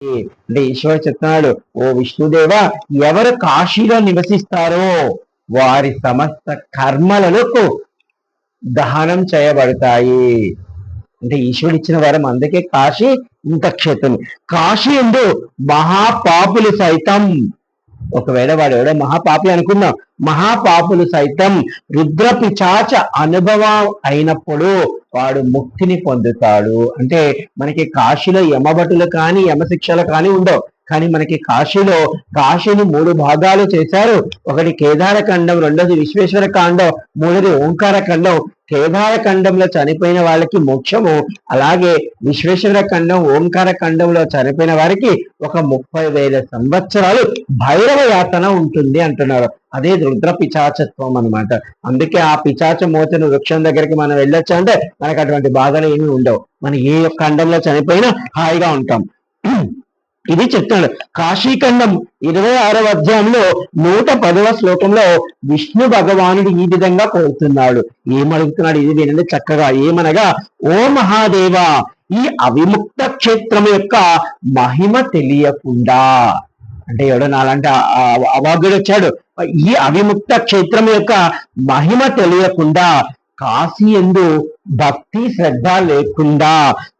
అంటే ఈశ్వరుడు చెప్తున్నాడు ఓ విష్ణుదేవ ఎవరు కాశీలో నివసిస్తారో వారి సమస్త కర్మలకు దహనం చేయబడతాయి. అంటే ఈశ్వరుడు ఇచ్చిన వరం అందుకే కాశీ ఇంత క్షేత్రం. కాశీ ఎందు మహాపాపులు సైతం ఒకవేళ వాడు ఎవడో మహాపాపి అనుకుందాం మహాపాపులు సైతం రుద్రపిచాచ అనుభవం అయినప్పుడు వాడు ముక్తిని పొందుతాడు. అంటే మనకి కాశీలో యమభటులు కానీ యమశిక్షలు కానీ ఉండవు. కానీ మనకి కాశీలో కాశీని మూడు భాగాలు చేశారు. ఒకటి కేదార ఖండం రెండోది విశ్వేశ్వర కాండం మూడోది ఓంకార ఖండం కేదార ఖండంలో చనిపోయిన వాళ్ళకి మోక్షము అలాగే విశ్వేశ్వర ఖండం ఓంకార ఖండంలో చనిపోయిన వారికి ఒక ముప్పై వేల సంవత్సరాలు భైరవ యాతన ఉంటుంది అంటున్నారు. అదే రుద్ర పిచాచత్వం అన్నమాట. అందుకే ఆ పిచాచ మోచన వృక్షం దగ్గరికి మనం వెళ్ళొచ్చు అంటే మనకు అటువంటి బాధలు ఏమి ఉండవు. మనం ఏ ఖండంలో చనిపోయినా హాయిగా ఉంటాం. ఇది చెప్తాడు. కాశీఖండం ఇరవై ఆరవ అధ్యాయంలో నూట పదవ శ్లోకంలో విష్ణు భగవానుడు ఈ విధంగా కోరుతున్నాడు. ఏమడుగుతున్నాడు? ఇది వినండి చక్కగా. ఏమనగా ఓ మహాదేవ ఈ అవిముక్త క్షేత్రం యొక్క మహిమ తెలియకుండా అంటే ఎవడో నాలంటే అవాగ్యుడు వచ్చాడు. ఈ అవిముక్త క్షేత్రం యొక్క మహిమ తెలియకుండా కాశీ ఎందు భక్తి శ్రద్ధ లేకుండా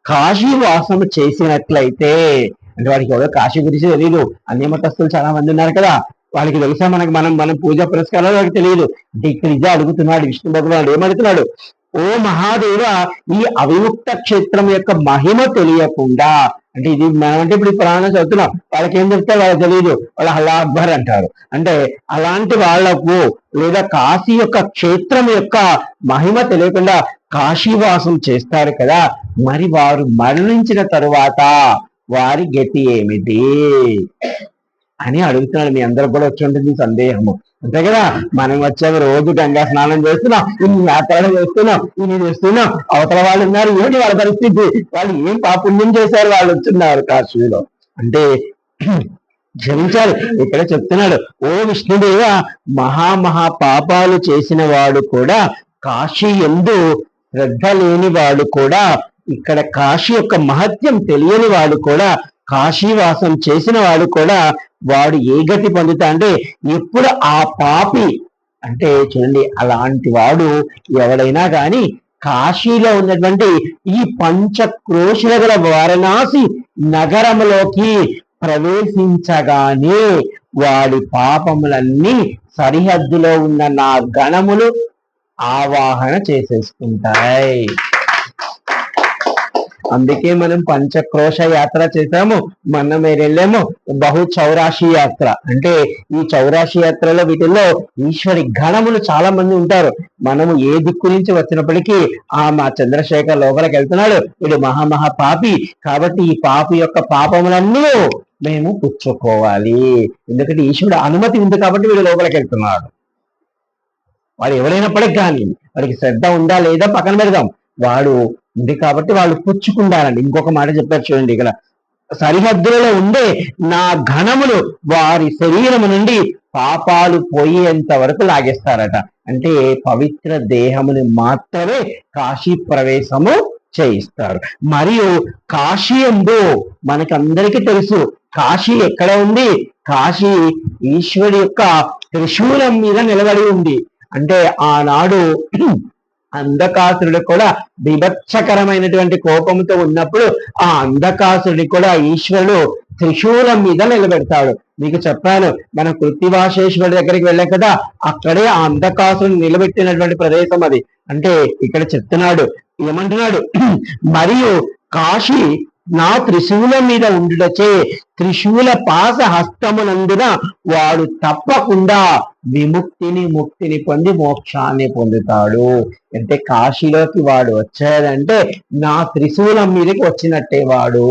కాశీ వాసం చేసినట్లయితే అంటే వాడికి ఎవరో కాశీ గురించి తెలియదు అన్ని మతస్థులు చాలా మంది ఉన్నారు కదా. వాళ్ళకి తెలుసా మనకి మనం మనం పూజ పురస్కారాలు వాళ్ళకి తెలియదు అంటే ఇక్కడ ఇదే అడుగుతున్నాడు విష్ణు భగవానుడు ఏమడుగుతున్నాడు? ఓ మహాదేవ ఈ అవిముక్త క్షేత్రం యొక్క మహిమ తెలియకుండా అంటే ఇది మనం అంటే ఇప్పుడు ప్రాణం చదువుతున్నాం. వాళ్ళకి ఏం చెప్తే వాళ్ళకి తెలియదు వాళ్ళు అలా అక్బర్ అంటారు. అంటే అలాంటి వాళ్ళకు లేదా కాశీ యొక్క క్షేత్రం యొక్క మహిమ తెలియకుండా కాశీవాసం చేస్తారు కదా. మరి వారు మరణించిన తరువాత వారి గతి ఏమిటి? అని అడుగుతున్నాడు. మీ అందరికి కూడా వచ్చి ఉంటుంది సందేహము. అంతే కదా? మనం వచ్చాము రోజు గంగా స్నానం చేస్తున్నాం ఇన్ని వ్యాపారాలు చేస్తున్నాం ఇన్ని చేస్తున్నాం. అవతల వాళ్ళు ఉన్నారు ఏంటి వాళ్ళ పరిస్థితి? వాళ్ళు ఏం పాపుణ్యం చేశారు? వాళ్ళు వచ్చున్నారు కాశీలో. అంటే క్షమించాలి ఇక్కడ చెప్తున్నాడు ఓ విష్ణుదేవ మహామహా పాపాలు చేసిన వాడు కూడా కాశీ ఎందు శ్రద్ధ లేని వాడు కూడా ఇక్కడ కాశీ యొక్క మహత్యం తెలియని వాడు కూడా కాశీవాసం చేసిన వాడు కూడా వాడు ఏ గతి పొందుతా అంటే ఎప్పుడు ఆ పాపి అంటే చూడండి అలాంటి వాడు ఎవడైనా కానీ కాశీలో ఉన్నటువంటి ఈ పంచక్రోశుల గల వారణాసి నగరంలోకి ప్రవేశించగానే వాడి పాపములన్నీ సరిహద్దులో ఉన్న నా గణములు ఆవాహన చేసేసుకుంటాయి. అందుకే మనం పంచక్రోశ యాత్ర చేసాము మొన్న మీరు వెళ్ళాము. బహు చౌరాశి యాత్ర. అంటే ఈ చౌరాశి యాత్రలో వీటిల్లో ఈశ్వరి గణములు చాలా మంది ఉంటారు. మనము ఏ దిక్కు నుంచి వచ్చినప్పటికీ ఆ మా చంద్రశేఖర్ లోపలికి వెళ్తున్నాడు. వీడు మహామహా పాపి. కాబట్టి ఈ పాపి యొక్క పాపములన్నీ మేము పుచ్చుకోవాలి. ఎందుకంటే ఈశ్వరుడు అనుమతి ఉంది కాబట్టి వీడు లోపలికి వెళ్తున్నాడు. వాడు ఎవరైనప్పటికి కానీ వాడికి శ్రద్ధ ఉందా లేదా పక్కన పెడదాం. వాడు ఉంది కాబట్టి వాళ్ళు పుచ్చుకుంటారండి. ఇంకొక మాట చెప్పారు చూడండి ఇక్కడ. సరిహద్దులలో ఉండే నా ఘనములు వారి శరీరము నుండి పాపాలు పోయేంత వరకు లాగేస్తారట. అంటే పవిత్ర దేహముని మాత్రమే కాశీ ప్రవేశము చేయిస్తారు. మరియు కాశీ ఎందు మనకందరికీ తెలుసు కాశీ ఎక్కడ ఉంది? కాశీ ఈశ్వరి యొక్క త్రిశూలం మీద నిలబడి ఉంది. అంటే ఆనాడు అంధకాసురుడు కూడా బిభత్సకరమైనటువంటి కోపంతో ఉన్నప్పుడు ఆ అంధకాసురుడి కూడా ఈశ్వరుడు త్రిశూలం మీద నిలబెడతాడు. మీకు చెప్పాను మన కృత్తివాసేశ్వరుడి దగ్గరికి వెళ్ళాం కదా అక్కడే ఆ అంధకాసురుని నిలబెట్టినటువంటి ప్రదేశం అది. అంటే ఇక్కడ చెప్తున్నాడు ఏమంటున్నాడు మరియు కాశీ నా త్రిశూలం మీద ఉండుటచే త్రిశూల పాస హస్తమునందున వాడు తప్పకుండా విముక్తిని ముక్తిని పొంది మోక్షాన్ని పొందుతాడు. అంటే కాశీలోకి వాడు వచ్చాడంటే నా త్రిశూలం మీదకి వచ్చినట్టే వాడు.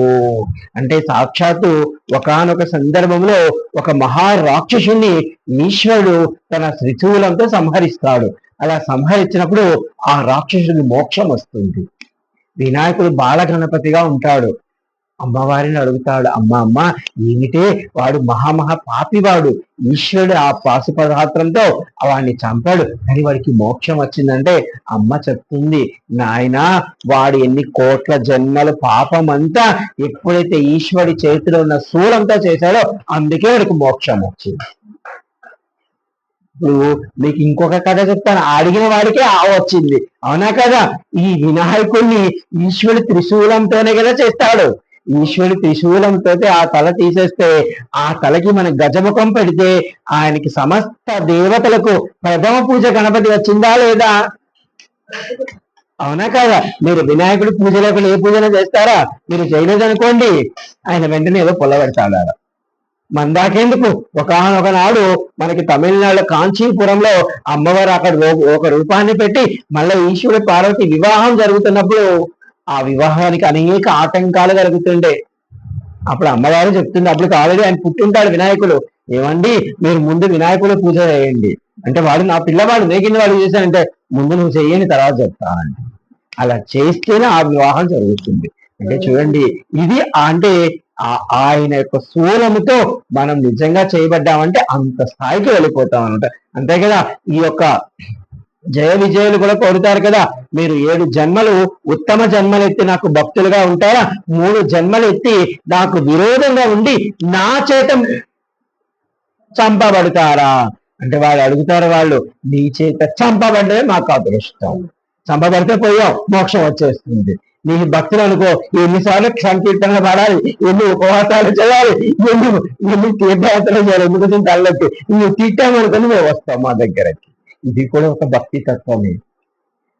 అంటే సాక్షాత్తు ఒకనొక సందర్భంలో ఒక మహా రాక్షసుని ఈశ్వరుడు తన త్రిశూలంతో సంహరిస్తాడు. అలా సంహరించినప్పుడు ఆ రాక్షసుని మోక్షం వస్తుంది. వినాయకుడు బాల గణపతిగా ఉంటాడు. అమ్మవారిని అడుగుతాడు అమ్మ అమ్మ ఏమిటే వాడు మహామహా పాపివాడు. ఈశ్వరుడు ఆ పాశుపదార్థంతో వాడిని చంపాడు. కానీ వాడికి మోక్షం వచ్చిందంటే అమ్మ చెప్తుంది నాయన వాడు ఎన్ని కోట్ల జన్మల పాపం అంతా ఎప్పుడైతే ఈశ్వరుడి చేతిలో ఉన్న శూలంతా చేశాడో అందుకే వాడికి మోక్షం వచ్చింది. ఇప్పుడు మీకు ఇంకొక కథ చెప్తాను. అడిగిన వాడికే ఆ వచ్చింది. అవునా కదా? ఈ వినాయకుడిని ఈశ్వరుడు త్రిశూలంతోనే కదా చేస్తాడు. ఈశ్వరుడు త్రిశూలంతో ఆ తల తీసేస్తే ఆ తలకి మన గజముఖం పెడితే ఆయనకి సమస్త దేవతలకు ప్రథమ పూజ గణపతి వచ్చిందా లేదా? అవునా కదా? మీరు వినాయకుడి పూజలో ఏ పూజన చేస్తారా? మీరు చేయలేదనుకోండి. ఆయన వెంటనే ఏదో పొల్లబెడతాడు మందాకెందుకు? ఒకనొకనాడు మనకి తమిళనాడు కాంచీపురంలో అమ్మవారు అక్కడ ఒక రూపాన్ని పెట్టి మళ్ళీ ఈశ్వరుడు పార్వతి వివాహం జరుగుతున్నప్పుడు ఆ వివాహానికి అనేక ఆటంకాలు కలుగుతుండే. అప్పుడు అమ్మవారు చెప్తుంది అప్పుడు ఆల్రెడీ ఆయన పుట్టుంటాడు వినాయకుడు. ఏమండి మీరు ముందు వినాయకుడు పూజ చేయండి. అంటే వాడు నా పిల్లవాడు నేకింది వాడు చేశానంటే ముందు నువ్వు చేయని తర్వాత చెప్తానండి అలా చేస్తేనే ఆ వివాహం జరుగుతుంది. అంటే చూడండి ఇది అంటే ఆ- ఆయన యొక్క శూలముతో మనం నిజంగా చేయబడ్డామంటే అంత స్థాయికి వెళ్ళిపోతాం అనమాట అంతే కదా ఈ యొక్క జయ విజయాలు కూడా కోరుతారు కదా. మీరు ఏడు జన్మలు ఉత్తమ జన్మలు ఎత్తి నాకు భక్తులుగా ఉంటారా? మూడు జన్మలు ఎత్తి నాకు విరోధంగా ఉండి నా చేత చంపబడతారా? అంటే వాళ్ళు అడుగుతారు వాళ్ళు నీ చేత చంపబడ్డే మాకు అదృష్టం. చంపబడితే పోయాం మోక్షం వచ్చేస్తుంది. నీ భక్తులు అనుకో ఎన్నిసార్లు సంకీర్తన పడాలి ఎన్ని ఉపవాసాలు చేయాలి ఎన్ని ఎన్ని తీర్థయాత్రలు చేయాలి ఎందుకు తల్లకి నువ్వు తిట్టామనుకుని మేము వస్తాం మా దగ్గరకి. ఇది కూడా ఒక భక్తి తత్వమే.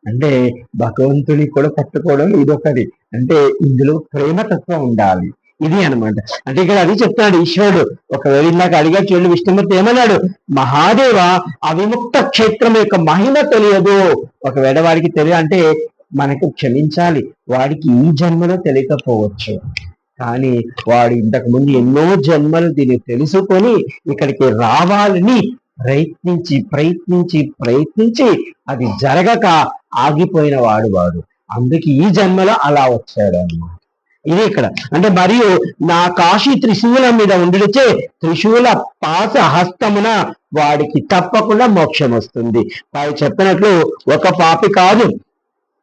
అంటే భగవంతుని కూడా పట్టుకోవడం ఇదొకటి. అంటే ఇందులో ప్రేమ తత్వం ఉండాలి. ఇది అన్నమాట. అంటే ఇక్కడ అది చెప్తున్నాడు ఈశ్వరుడు. ఒకవేళ ఇందాక అడిగా చూడండి విష్ణుమూర్తి ఏమన్నాడు? మహాదేవ అవిముక్త క్షేత్రం యొక్క మహిమ తెలియదు. ఒకవేళ వాడికి తెలియ అంటే మనకు క్షమించాలి. వాడికి ఈ జన్మలో తెలియకపోవచ్చు. కానీ వాడు ఇంతకు ముందు ఎన్నో జన్మలు దీన్ని తెలుసుకొని ఇక్కడికి రావాలని ప్రయత్నించి ప్రయత్నించి ప్రయత్నించి అది జరగక ఆగిపోయిన వాడు వాడు. అందుకే ఈ జన్మలో అలా వచ్చాడు అన్నమాట ఇది ఇక్కడ. అంటే మరియు నా కాశీ త్రిశూలం మీద ఉండిచే త్రిశూల పాస హస్తమున వాడికి తప్పకుండా మోక్షం వస్తుంది. వాడు చెప్పినట్లు ఒక పాపి కాదు.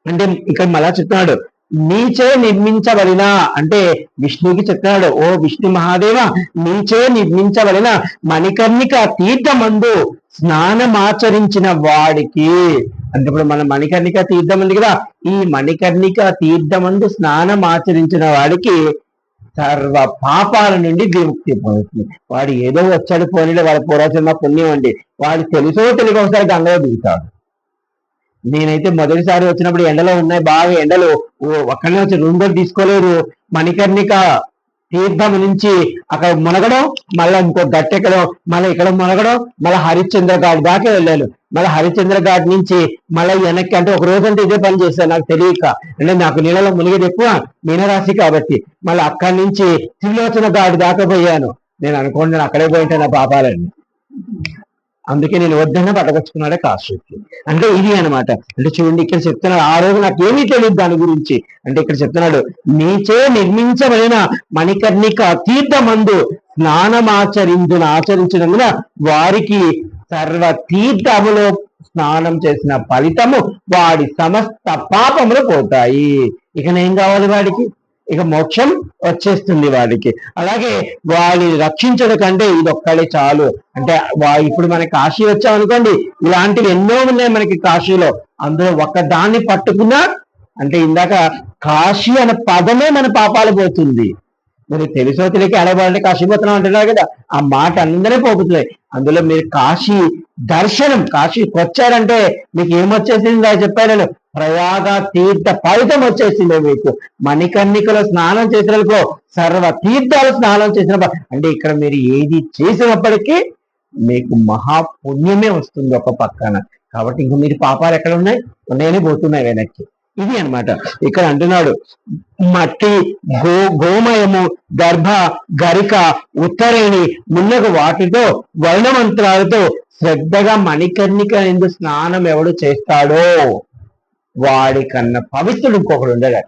అంటే ఇక్కడ మళ్ళా చెప్తున్నాడు. నీచే నిర్మించబడిన అంటే విష్ణుకి చెప్తున్నాడు ఓ విష్ణు మహాదేవ నీచే నిర్మించబడిన మణికర్ణిక తీర్థమందు స్నానమాచరించిన వాడికి. అంటే ఇప్పుడు మన మణికర్ణిక తీర్థం ఉంది కదా ఈ మణికర్ణిక తీర్థమందు స్నానం ఆచరించిన వాడికి సర్వ పాపాల నుండి విముక్తి పొందుతుంది. వాడు ఏదో వచ్చాడు పోనీ వాడి పూర్వజన్మ పుణ్యం అండి. వాడు తెలుసో తెలియక ఒకసారి గంగలో దిగుతాడు. నేనైతే మొదటిసారి వచ్చినప్పుడు ఎండలో ఉన్నాయి బాగా ఎండలు. ఓ వచ్చి రూమ్ కూడా తీసుకోలేరు. మణికర్ణిక తీర్థం నుంచి అక్కడ మునగడం మళ్ళీ ఇంకో గట్టెక్కడం మళ్ళీ ఇక్కడ మునగడం మళ్ళీ హరిశ్చంద్ర ఘాట్ దాకా వెళ్ళాను. మళ్ళీ హరిశ్చంద్ర ఘాట్ నుంచి మళ్ళీ వెనక్కి అంటే ఒక రోజు అంటే ఇదే పని చేశాను నాకు తెలియక. అంటే నాకు నీళ్ళలో మునిగేది ఎక్కువ మీనరాశి కాబట్టి. మళ్ళీ అక్కడి నుంచి త్రిలోచన ఘాట్ దాకా పోయాను. నేను అనుకోండి నేను అక్కడే పోయింటే నా పాపాలని అందుకే నేను వద్దన్నా పట్టకొచ్చుకున్నాడే కాశీకి. అంటే ఇది అన్నమాట అంటే చూడండి ఇక్కడ చెప్తున్నాడు ఆ రోజు నాకు ఏమీ తెలియదు దాని గురించి. అంటే ఇక్కడ చెప్తున్నాడు నీచే నిర్మించబడిన మణికర్ణిక తీర్థమందు స్నానమాచరించిన ఆచరించినందున వారికి సర్వ తీర్థములో స్నానం చేసిన ఫలితము వాడి సమస్త పాపములు పోతాయి. ఇక ఏం కావాలి వాడికి? ఇక మోక్షం వచ్చేస్తుంది వాడికి అలాగే వాడిని రక్షించడం కంటే ఇది చాలు. అంటే వా- ఇప్పుడు మన కాశీ వచ్చామనుకోండి ఇలాంటివి ఎన్నో ఉన్నాయి మనకి కాశీలో. అందులో ఒక్కదాన్ని పట్టుకున్నా అంటే ఇందాక కాశీ అనే పదమే మన పాపాలు పోతుంది. మరి తెలుసో తెలియక ఎడబాలంటే కాశీ పోతున్నాం అంటున్నారు కదా ఆ మాట అందరే పోతున్నాయి అందులో మీరు కాశీ దర్శనం కాశీకి వచ్చారంటే మీకు ఏమొచ్చేసింది? చెప్పారు చెప్పాను ప్రయాగ తీర్థ ఫలితం వచ్చేసింది మీకు. మణికర్ణికలో స్నానం చేసినప్పుడు సర్వ తీర్థాలు స్నానం చేసిన అంటే ఇక్కడ మీరు ఏది చేసినప్పటికీ మీకు మహాపుణ్యమే వస్తుంది ఒక పక్కన. కాబట్టి ఇంక మీరు పాపాలు ఎక్కడ ఉన్నాయి? ఉన్నాయని పోతున్నాయి వెనక్కి. ఇది అన్నమాట. ఇక్కడ అంటున్నాడు మట్టి గో గోమయము గర్భ గరిక ఉత్తరేణి మున్నగు వాటితో వర్ణమంత్రాలతో శ్రద్ధగా మణికర్ణిక ఎందు స్నానం ఎవడు చేస్తాడో? వాడి కన్నా పవిత్రుడు ఇంకొకడు ఉండడట.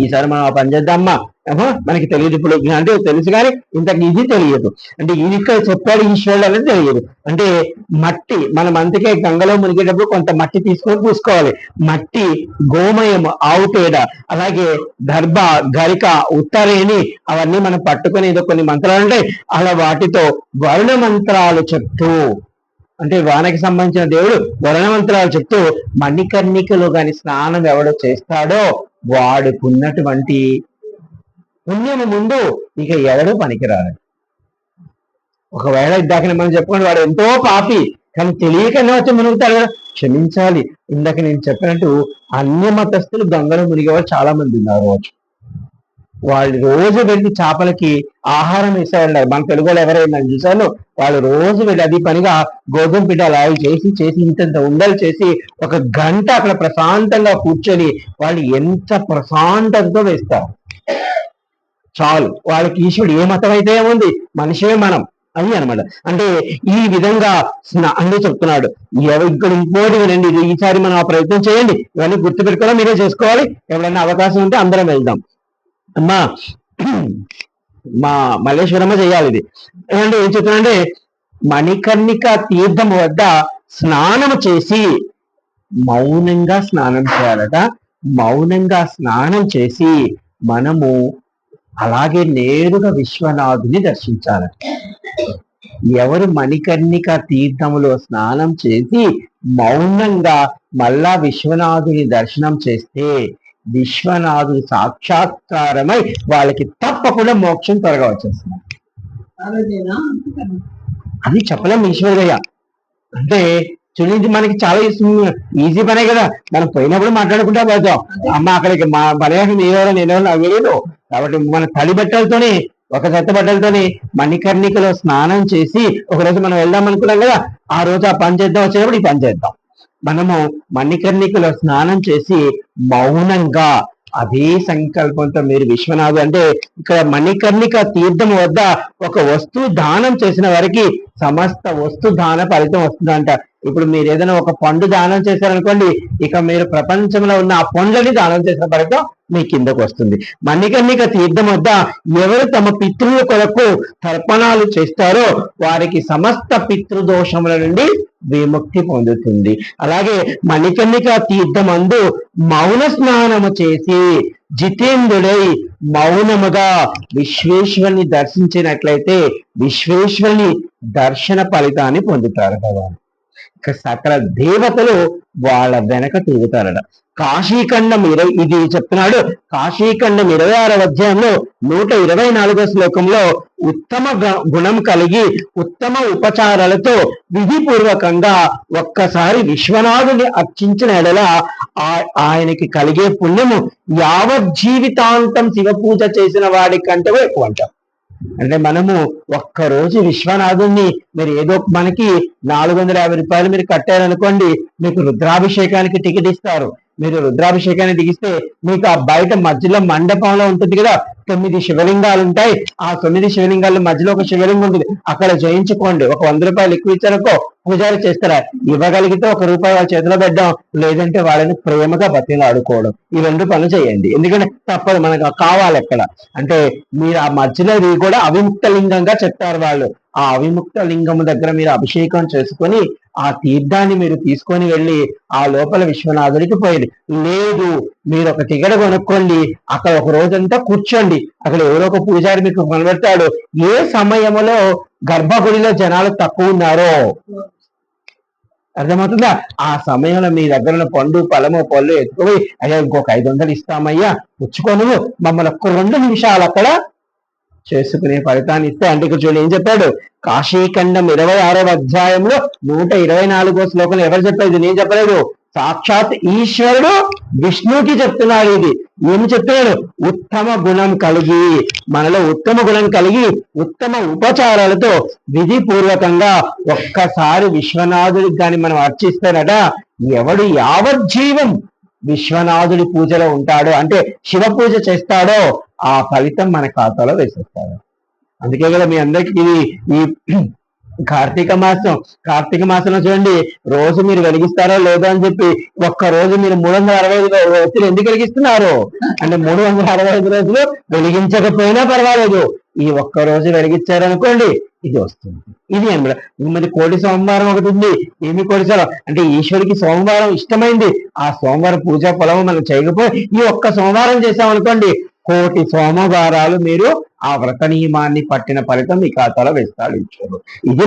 ఈసారి మనం ఆ పని చేద్దామా? మనకి తెలియదు ఇప్పుడు. అంటే తెలుసు కానీ ఇంతకు ఇది తెలియదు. అంటే ఇది ఇక్కడ చెప్పాడు ఈశ్వరుడు అనేది తెలియదు. అంటే మట్టి మనం అందుకే గంగలో మునిగేటప్పుడు కొంత మట్టి తీసుకొని పూసుకోవాలి. మట్టి గోమయం ఆవు పేడ అలాగే దర్భ గరిక ఉత్తరేణి అవన్నీ మనం పట్టుకొని ఏదో కొన్ని మంత్రాలు ఉంటాయి. అలా వాటితో వరుణ మంత్రాలు చెప్తూ అంటే వానకి సంబంధించిన దేవుడు వరుణ మంత్రాలు చెప్తూ మణికర్ణికలో గాని స్నానం ఎవడో చేస్తాడో వాడుకున్నటువంటి పుణ్యము ముందు ఇక ఎవడు పనికిరాడు. ఒకవేళ ఇద్దాక మనం చెప్పుకోండి వాడు ఎంతో పాపి కానీ తెలియకనే వచ్చి మునుగుతాడు కదా. క్షమించాలి. ఇందాక నేను చెప్పినట్టు అన్య మతస్థులు గంగలో మునిగేవాళ్ళు చాలా మంది ఉన్నారు. రోజు వాళ్ళు రోజు వెళ్ళి చేపలకి ఆహారం వేసేవాళ్ళు మన తెలుగులో ఎవరైనా చూశాను వాళ్ళు రోజు వెళ్ళి అది పనిగా గోధుమ పిండి అలా చేసి చేసి ఇంతంత ఉండలు చేసి ఒక గంట అక్కడ ప్రశాంతంగా కూర్చొని వాళ్ళు ఎంత ప్రశాంతతతో వేస్తారు. చాలు. వాళ్ళకి ఈశ్వరుడు ఏ మతం అయితే ఏముంది? మనిషే మనం అని అనమాట. అంటే ఈ విధంగా స్నా- చెప్తున్నాడు. ఇక్కడ ఇంకోటి వినండి. ఈసారి మనం ఆ ప్రయత్నం చేయండి. ఇవన్నీ గుర్తు పెట్టుకోవడం మీరే చేసుకోవాలి. ఎవరైనా అవకాశం ఉంటే అందరం వెళ్దాం. అమ్మా మా మల్లేశ్వరమ్మ చేయాలి ఇది. అంటే ఏం చెప్తున్నానంటే మణికర్ణిక తీర్థం వద్ద స్నానం చేసి మౌనంగా స్నానం చేయాలట. మౌనంగా స్నానం చేసి మనము అలాగే నేరుగా విశ్వనాథుని దర్శించాలట. ఎవరు మణికర్ణిక తీర్థములో స్నానం చేసి మౌనంగా మళ్ళా విశ్వనాథుని దర్శనం చేస్తే విశ్వనాథుని సాక్షాత్కారమై వాళ్ళకి తప్పకుండా మోక్షం త్వరగా వచ్చేస్తుంది. అది చెప్పలేం ఈశ్వరయ్య. అంటే చూడండి మనకి చాలా ఈజీ పనే కదా. మనం పోయినప్పుడు మాట్లాడుకుంటా పోతాం. అమ్మ అక్కడికి మా బలయాసం ఏవరో నేనెవరో నాకు తెలియదు కాబట్టి మన తడి బట్టలతోనే ఒక చెత్త బట్టలతోని మణికర్ణికలో స్నానం చేసి ఒకరోజు మనం వెళ్దాం అనుకున్నాం కదా ఆ రోజు ఆ పని చేద్దాం వచ్చేటప్పుడు ఈ పని చేద్దాం. మనము మణికర్ణికలో స్నానం చేసి మౌనంగా అదే సంకల్పంతో మీరు విశ్వనాథు అంటే ఇక్కడ మణికర్ణిక తీర్థం వద్ద ఒక వస్తువు దానం చేసిన వారికి సమస్త వస్తు దాన ఫలితం వస్తుందంట. ఇప్పుడు మీరు ఏదైనా ఒక పండు దానం చేశారనుకోండి ఇక మీరు ప్రపంచంలో ఉన్న ఆ పండ్లని దానం చేసిన ఫలితం మీ కిందకు వస్తుంది. మణికర్ణిక తీర్థం వద్ద ఎవరు తమ పితృల కొరకు తర్పణాలు చేస్తారో వారికి సమస్త పితృదోషముల నుండి విముక్తి పొందుతుంది. అలాగే మణికర్ణిక తీర్థమందు మౌన స్నానము చేసి జితేంద్రుడై మౌనముగా విశ్వేశ్వరుని దర్శించినట్లయితే విశ్వేశ్వరుని దర్శన ఫలితాన్ని పొందుతారు భగవాన్. సకల దేవతలు వాళ్ళ వెనక తిరుగుతారట. కాశీఖండం ఇరవై ఇది చెప్తున్నాడు. కాశీఖండం ఇరవై ఆరవ అధ్యాయంలో నూట ఇరవై నాలుగో శ్లోకంలో ఉత్తమ గుణం కలిగి ఉత్తమ ఉపచారాలతో విధిపూర్వకంగా ఒక్కసారి విశ్వనాథుని అర్చించిన ఎడల ఆ- ఆయనకి కలిగే పుణ్యము యావత్ జీవితాంతం శివ పూజ చేసిన వాడి కంటే ఎక్కువ అంటాం అంటే మనము ఒక్క రోజు విశ్వనాథుణ్ణి మీరు ఏదో మనకి నాలుగు వందల యాభై రూపాయలు మీరు కట్టారనుకోండి మీకు రుద్రాభిషేకానికి టికెట్ ఇస్తారు. మీరు రుద్రాభిషేకాన్ని దిగిస్తే మీకు ఆ బయట మధ్యలో మండపంలో ఉంటుంది కదా తొమ్మిది శివలింగాలు ఉంటాయి. ఆ తొమ్మిది శివలింగాల మధ్యలో ఒక శివలింగం ఉంటుంది. అక్కడ జయించుకోండి. ఒక వంద రూపాయలు ఎక్కువ ఇచ్చారనుకో పూజారి చేస్తారా? ఇవ్వగలిగితే ఒక రూపాయి వాళ్ళ చేతిలో పెట్టడం లేదంటే వాళ్ళని ప్రేమగా బతిని ఆడుకోవడం ఈ రెండు పనులు చేయండి. ఎందుకంటే తప్పదు మనకు కావాలి ఎక్కడ. అంటే మీరు ఆ మధ్యలో ఇది కూడా అవిముక్త లింగంగా చెప్తారు వాళ్ళు. ఆ అవిముక్త లింగం దగ్గర మీరు అభిషేకం చేసుకొని ఆ తీర్థాన్ని మీరు తీసుకొని వెళ్ళి ఆ లోపల విశ్వనాథుడికి పోయింది. లేదు మీరు ఒక టికెట్ కొనుక్కోండి అక్కడ ఒక రోజంతా కూర్చోండి. అక్కడ ఎవరో ఒక పూజారి మీకు కనబడతాడు. ఏ సమయంలో గర్భగుడిలో జనాలు తక్కువ ఉన్నారో? అర్థమవుతుందా? ఆ సమయంలో మీ దగ్గర ఉన్న పండు పొలము పళ్ళు ఎత్తుకుపోయి అయ్యా ఇంకొక ఐదు వందలు ఇస్తామయ్యా. పుచ్చుకోను మమ్మల్ని ఒక్క రెండు నిమిషాలు అక్కడ చేసుకునే ఫలితాన్ని ఇస్తే అంటే ఇక్కడ చూడండి ఏం చెప్పాడు? కాశీఖండం ఇరవై ఆరవ అధ్యాయంలో నూట ఇరవై నాలుగో శ్లోకంలో ఎవరు చెప్పలేదు నేను చెప్పలేదు. సాక్షాత్ ఈశ్వరుడు విష్ణుకి చెప్తున్నాడు ఇది. ఏమి చెప్తున్నాడు? ఉత్తమ గుణం కలిగి మనలో ఉత్తమ గుణం కలిగి ఉత్తమ ఉపచారాలతో విధి పూర్వకంగా ఒక్కసారి విశ్వనాథుడికి గాని మనం అర్చిస్తారట. ఎవడు యావజ్జీవం విశ్వనాథుడి పూజలో ఉంటాడో. అంటే శివ పూజ చేస్తాడో ఆ ఫలితం మన ఖాతాలో వేసేస్తాడు. అందుకే కదా మీ అందరికి ఇది ఈ కార్తీక మాసం. కార్తీక మాసంలో చూడండి రోజు మీరు వెలిగిస్తారో లేదో అని చెప్పి ఒక్క రోజు మీరు మూడు వందల అరవై ఐదు రోజులు ఎందుకు వెలిగిస్తున్నారు? అంటే మూడు వందల అరవై ఐదు రోజులు వెలిగించకపోయినా పర్వాలేదు. ఈ ఒక్క రోజు వెలిగించారనుకోండి ఇది వస్తుంది. ఇది అనమాట మరి కోటి సోమవారం ఒకటి ఉంది. ఏమి కోటి సోమవారం? అంటే ఈశ్వరికి సోమవారం ఇష్టమైంది. ఆ సోమవారం పూజా పొలము మనం చేయకపోయి ఈ ఒక్క సోమవారం చేసామనుకోండి కోటి సోమవారాలు మీరు ఆ వ్రత నియమాన్ని పట్టిన ఫలితం మీ ఖాతాలో వేస్తాడు ఈశ్వరుడు ఇది